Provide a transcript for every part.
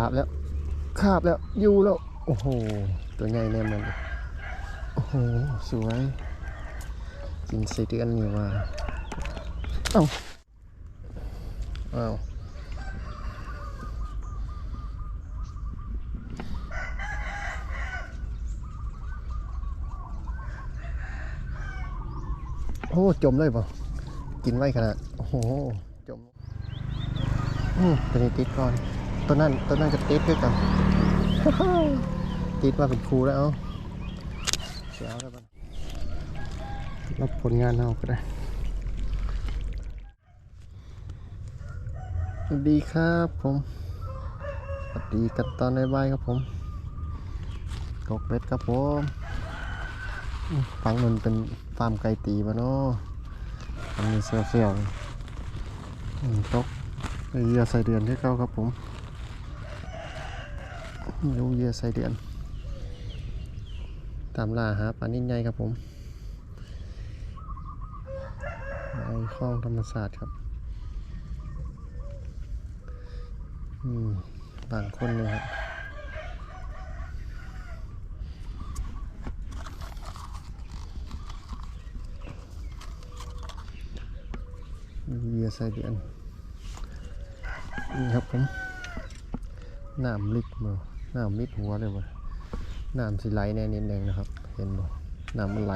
ขาบแล้วขาบแล้วอยู่แล้ว โอ้โห ตัวใหญ่แน่มัน โอ้โห สวยกินไส้เดือนนี่ว่าเอ้าเอ้าโอ้จมเลยป่ะกินไว้ขนาด โอ้โห จม อืมตัวนี้ติดก่อน ตัวนั้นตัวนั้นก็ติดด้วยกันติดมาเป็นครูแล้วเอาเสียวแล้วกันรับผลงานเอาก็ได้สวัสดีครับผม สวัสดีกันตอนในบ่ายครับผมตกเบ็ดครับผมอืมฟังมันเป็นฟาร์มไก่ตีปะเนาะมันมีเสียวเสียวๆอืมตกเหยื่อใส่เดือนที่เก้าครับผม ยูเยื่อใส่เดือน ตามล่าหาปลานิ่ใหญ่ครับผมในคลองธรรมศาสตร์ครับอืมบางคนเลยครับเวียไส้เดือนนี่ครับผมน้ำลิกมา น้ำมิดหัวเลยว่ะน้ำสิไหลแน่นิดนึงนะครับ เห็นบ่น้ำมันไหล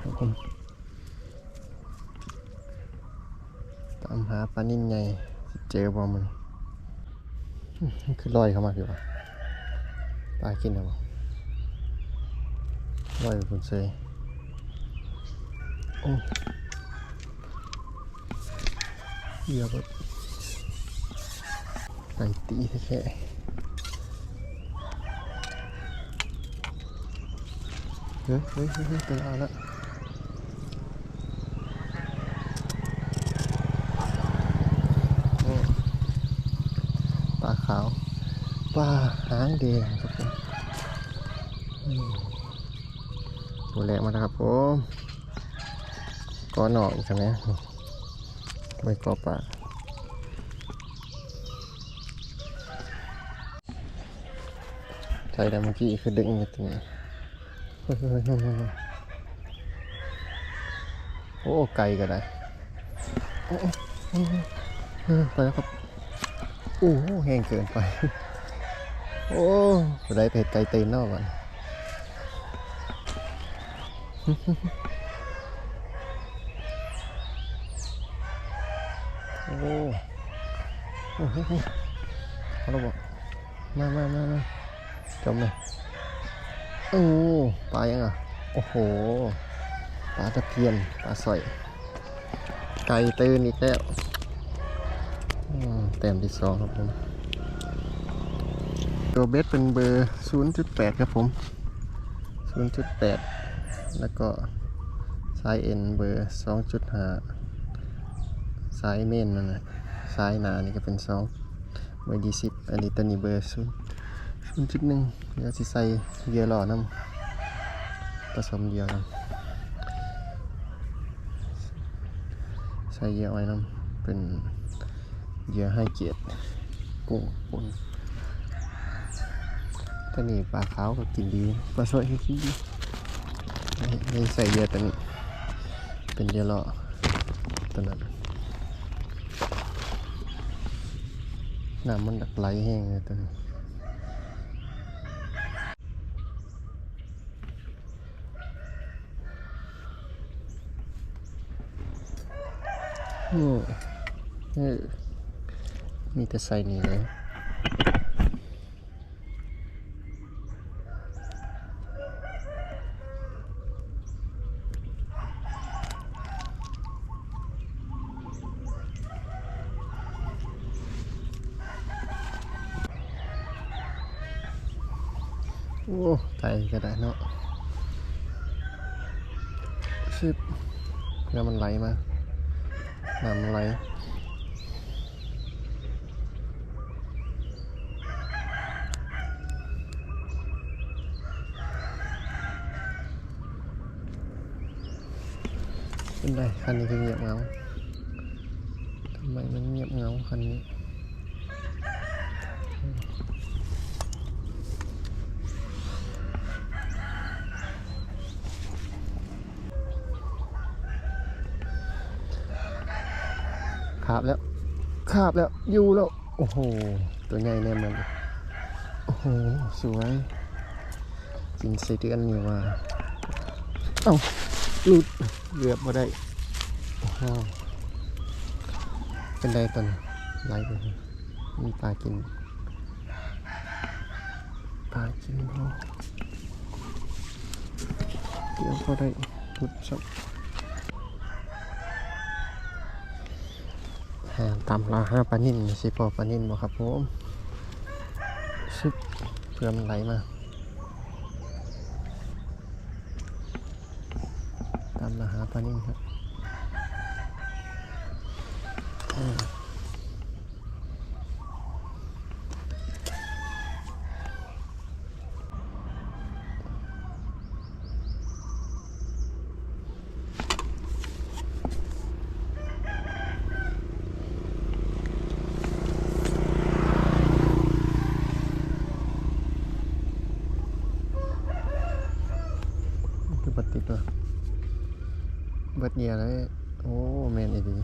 ครับผมตามหาปลานิ่นใหญ่สิเจอบ่มันคือลอยเข้ามาอยู่ป่ะปลากินเหรอลอยไปบนเซย โอ้เหยียบแบบไก่ตีแค่เฮ้ยเฮ้ยเฮ้ยเฮ้ยเป็นอะไรละปลาขาวปลาหางแดง หนอกอีกครั้งนะไม่กอบปลาใช่แต่เมื่อกี้คือดึงอยู่ตรงนี้เฮ้ยโอ้ไกลก็ได้ไปแล้วครับโอ้แห้งเกินไป โอ้ได้เผ็ดไก่ตีนเนอกก่อน โอ้โหโอ้โหเอาละบอกมามามามาจมเลยโอ้ปลายังอะ โอ้โห ปลาตะเพียน ปลาสอย ไก่ตื่นอีกแล้วอืมแต้มที่สองครับผม ตัวเบสเป็นเบอร์ 0.8 ครับผม 0.8 แล้วก็สายเอ็นเบอร์ 2.5 สายเมนนั่นนะสายหนานี่ก็เป็น2เบอร์20อันนี้ตัวนี้เบอร์0 0.1เดี๋ยวสิใส่เหยื่อหล่อน้ำผสมเหยื่อน้ำใส่เหยื่อไว้น้ำเป็นเหยื่อให้เกียรติกุ้งปนตัวนี้ปลาขาวก็กินดีปลาสวยก็กินดีไม่ใส่เยอะตันี้เป็นเยอะหรอตัวนั้น น้ำมันดักไหลแห้งเลยตัวนี้โอ้เออมีแต่ใส่นี่เลย โอ้ไตก็ได้เนาะซิบแล้วมันไหลมาน้ำไหลขึ้นได้คันนี้คือเงียบเงาทำไมมันเงียบเงาคันนี้าบแล้วขาบแล้วอยู่แล้ว โอ้โห ตัวใหญ่แน่มัน โอ้โห สวยกินใส่เดือนนี่ว่า เอ้าหลุดเกือบมาได้โอ้โหเป็นไดตอนไล่ไปมีปลากินปลากินพอเดี๋ยวพอได้หลุดสัก หมตำลาห้าปลานิ่นสิพอปลานิ่นบ่ครับผมซึบเพื่อมันไหลมาตำลาหาปลานิ่นครับอืมคือบัดติดว่ะ นียเลย โอ้แมนอีดี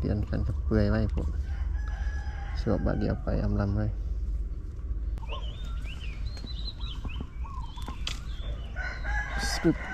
เดือนกันกับเปื่อยไว้พวกสวบบาดเดียวไปอำลำเลยสรุปเ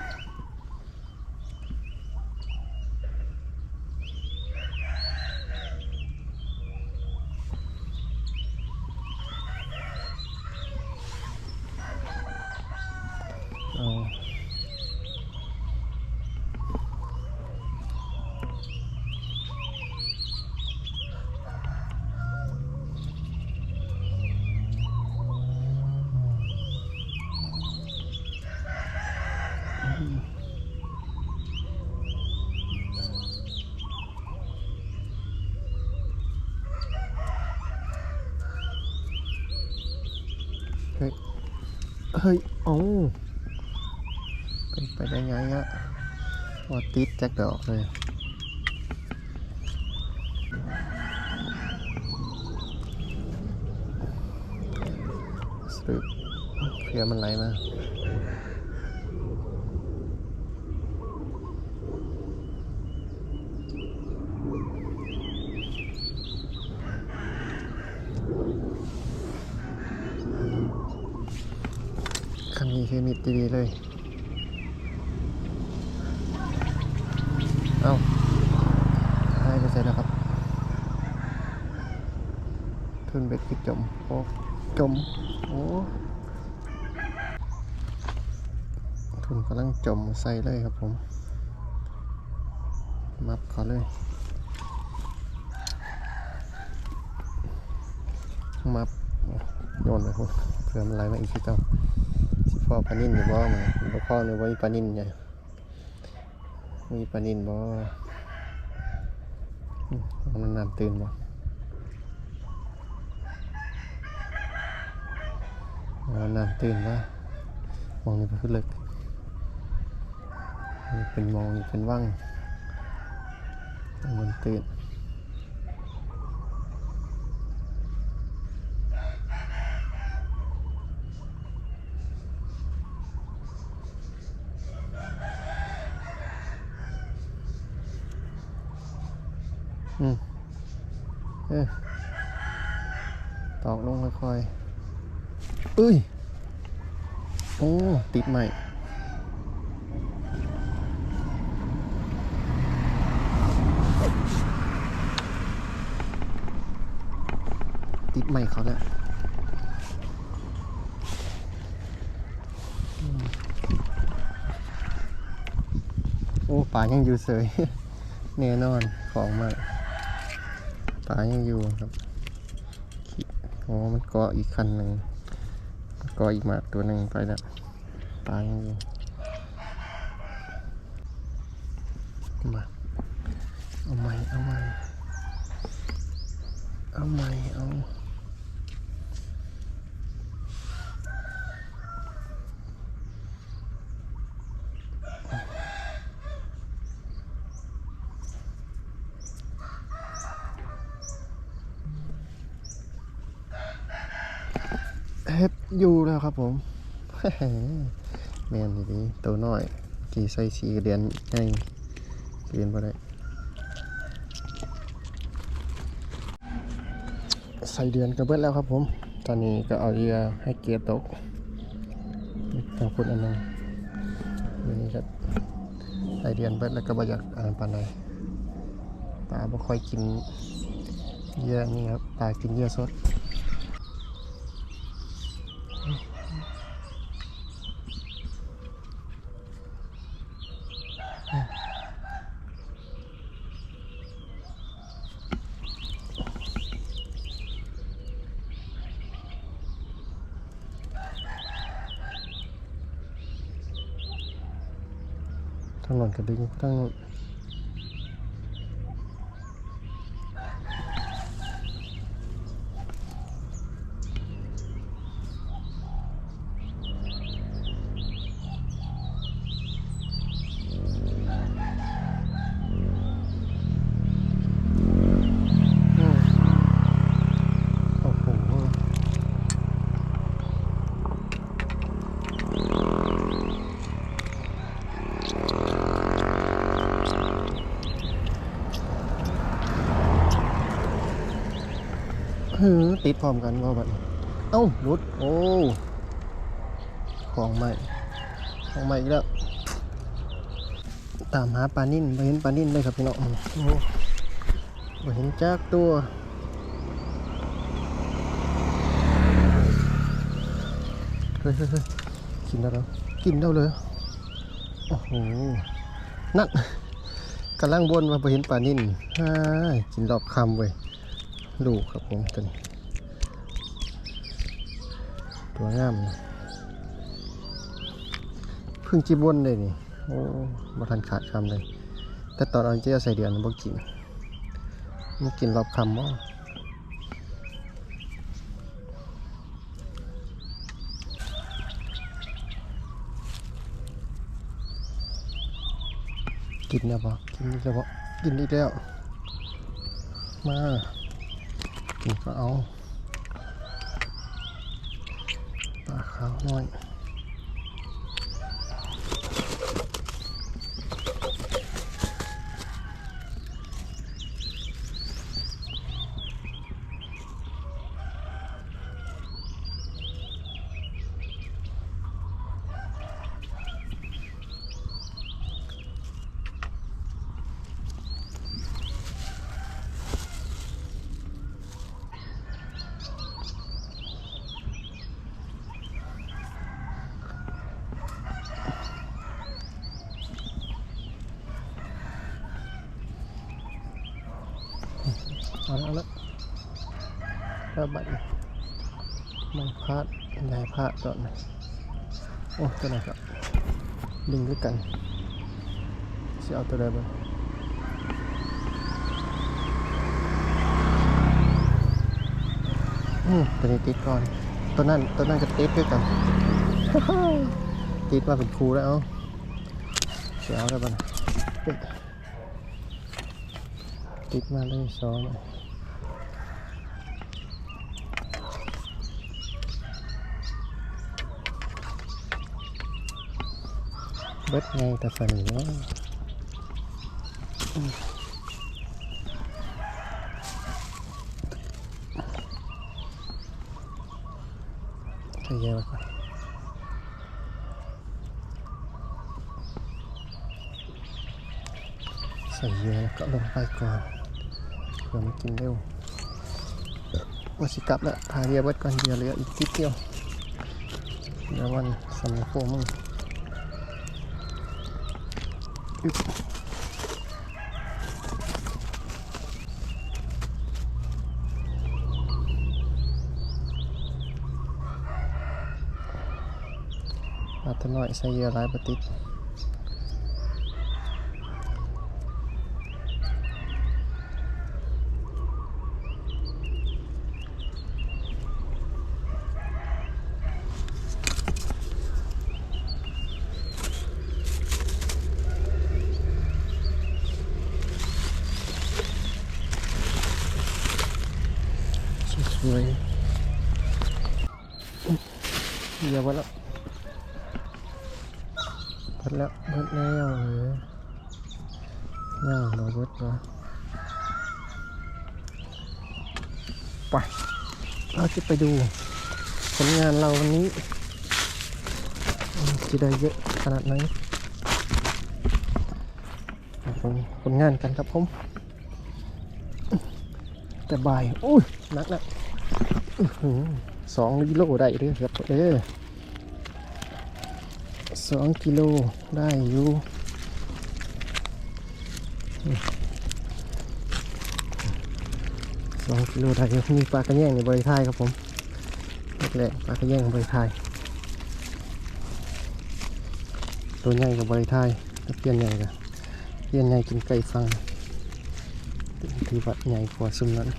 เฮ้ยโอ้เป็นไปได้ไงอะว่าติดแจ็คดอกเลยสรุปเพื่อมันไหลมา คันนี้คือมิ ดดีๆเลย เอาหายไปใส่แล้วครับ ทุนเบ็ดคือจม โอ้จม โอ้ทุนกำลังจมใส่เลยครับผม มับเขาเลย มับโยนไปพุ่นเพื่อมันไหลมาอีกทีเจ้า พ่อปลานิ่นอยู่บ่มันบ่พ่อเนี่ยบ่มีปลานิ่นไงมีปลานิ่นบ่อืมมันน้ำตื่นบ่เอาน้ำตื่นบ่มองนี่ก็คือเลิกนี่เป็นมองนี่เป็นว่างมันตื่นอืมเอ้ยตอกลงค่อยๆเอ้ย โอ้ ติดใหม่ ติดใหม่เขาแล้วโอ้ป่ายังอยู่เสยแน่นอนของมาป่ายังอยู่ครับโอ้มันเกาะอีกคันหนึ่งเกาะอีกหมากตัวหนึ่งไปแล้วป่ายังอยู่มาเอาใหม่เอาใหม่เอาใหม่เอยู่แล้วครับผมแมนดีตัวน้อยกี่ใส่สีเรียนให้เรียนบ่ได้ใส่เดือนก็เบิดแล้วครับผม ตอนนี้ก็เอาเรือให้เกียร์ตกทางคุณอันนึงวันนี้ก็ใส่เดือนเบิดแล้วก็บ่อยากอ่านปานใดปลาบ่ค่อยกินเยื่อนี่ครับ ปลากินเยื่อสด ทางหล่นกระดึงทางอืมโอ้โห หือ ติดพร้อมกันว่าบัดนี้เอ้าหลุดโอ้ของใหม่ของใหม่อีกแล้วตามหาปลานิ่นไปเห็นปลานิ่นเลยครับพี่น้องโอ้เห็นจากตัวเฮ้ยเฮ้ยเฮ้ยกินได้แล้วกินได้เลยโอ้โหนั่นกำลังบนมาไปเห็นปลานิ่นฮ่ากินรอบคำเว้ยลูกครับผมตัวนี้ ตัวงามนะพึ่งจีบวนเลยนี่ โอ้บ่ทันขาดคำเลย แต่ตอนเอาเจ้าใส่เดือนบ่กินมันกินรอบคำบ่กินแล้วบ่กินอีกแล้วบ่กินอีกแล้ว มากินก็เอา ปลาขาวน้อยเอาละเอาละแล้วบัดนี้ไม่พลาดยายพลาดตอนนี้โอ้ตัวไหนครับดึงด้วยกันสิเอาตัวใดบ้างอืมตัวนี้ติดก่อน ตัวนั้นตัวนั้นก็ติดด้วยกันติดมาเป็นครูแล้วเอาเสียเอาได้บ้างติดมาเลยสอง เบิดไงแต่ฝันอยู่ว่าใช่เยอะกว่าใส่เยอะแล้วก็ลงไปก่อนเพื่อมันกินเร็วว่าสิกลับแล้วพาเรียเบิดก่อนเดียวเหลืออีกทิดเดียวเดี๋ยววันสำนักพวกมึง อึ๊บอาตัวน้อยใส่เยอะหลายประติด สวยเดี๋ยวหมดแล้วหมดแล้วหมดแล้วเหรอย่างเราเบิดวะไปเราจะไปดู ผลงานเราวันนี้จะได้เยอะขนาดไหนมาฟังผลงานกันครับผมแต่บ่ายอุ้ยหนักนะ สองกิโลได้เด้อครับเด้อสองกิโลได้อยู่สองกิโลได้อยู่มีปลากระแยงในบริทายครับผมแรกปลากระแยงบริทายตัวใหญ่กับบริทายถ้าเปลี่ยนใหญ่กับเปลี่ยนใหญ่กินไก่ฟังถือว่าใหญ่กว่าซุ่มนั้น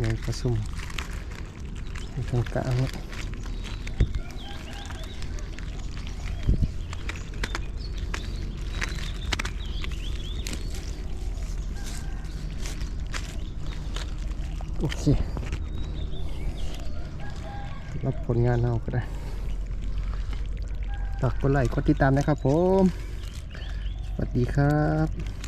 ใหญ่กว่าซุ่มตรงกลางโอเค รับผลงานเอาก็ได้ฝากกดไลค์กดติดตามนะครับผม สวัสดีครับ